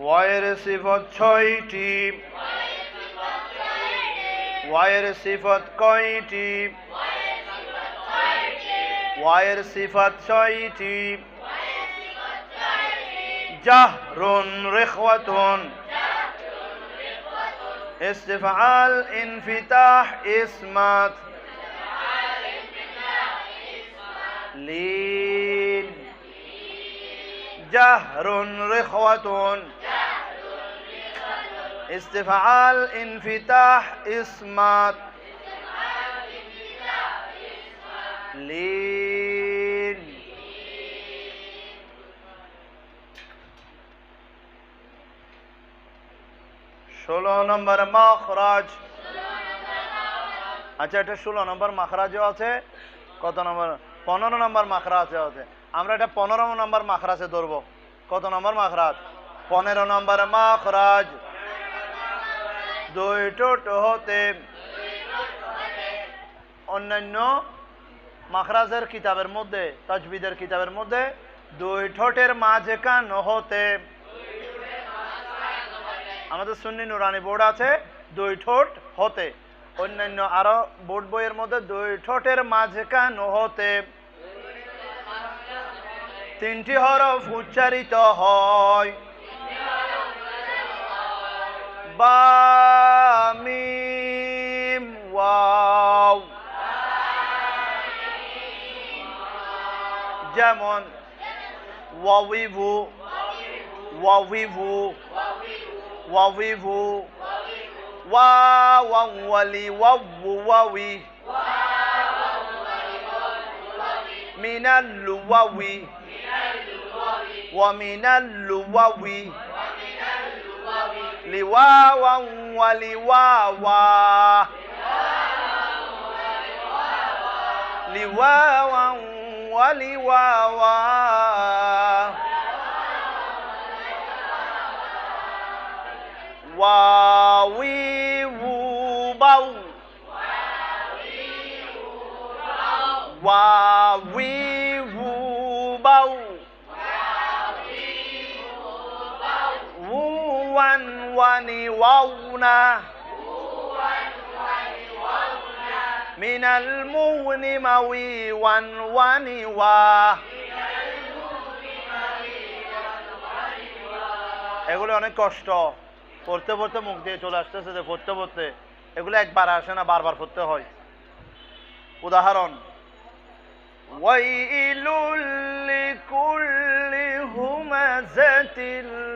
ওয়ায়ের সিফত ছয়টি ওয়ায়ের সিফত কয়টি ওয়ায়ের সিফত ছয়টি জাহরুন রেখওয়াতুন استفعال انفتاح اسمات لين جهر رخوة ইস্তেফাল ইনফিতাহ ইসমাত। ষোলো নম্বর মখরাজ। আচ্ছা এটা ষোলো নম্বর মাখরাজও আছে। কত নম্বর? পনেরো নম্বর মাখরাজও আছে। আমরা এটা পনেরো নম্বর মাখরাজে ধরবো। কত নম্বর মাখরাজ? পনেরো নম্বর মাখরাজ। দুই টোট হতে। অন্যান্য মাখরাজের কিতাবের মধ্যে, তাজবিদের কিতাবের মধ্যে, দুই ঠোঁটের মাঝখান হতে। আমাদের সুন্নি নুরানি বোর্ড আছে, দুই ঠোঁট হতে। অন্যান্য আরও বোর্ড বইয়ের মধ্যে, দুই ঠোঁটের মাঝখান হতে। তিনটি হরফ উচ্চারিত হয়। বা যেমন ওয়াবিভু ওয়াবিভু wawivu wawawali wawuwawi minalluwawi wa minalluwawi لواوا ولواوا واوي وبو واوي وبو وان واني واونا মিনাল المون মাউই ওয়ান ওয়ানি ওয়া। এগুলো অনেক কষ্ট। পড়তে পড়তে মুখ দিয়ে চলে আসতেছে যে পড়তে পড়তে। এগুলো একবার আসে না, বারবার পড়তে হয়। উদাহরণ, ওয়াইলুল লিকুল্লি হুমাযাতিল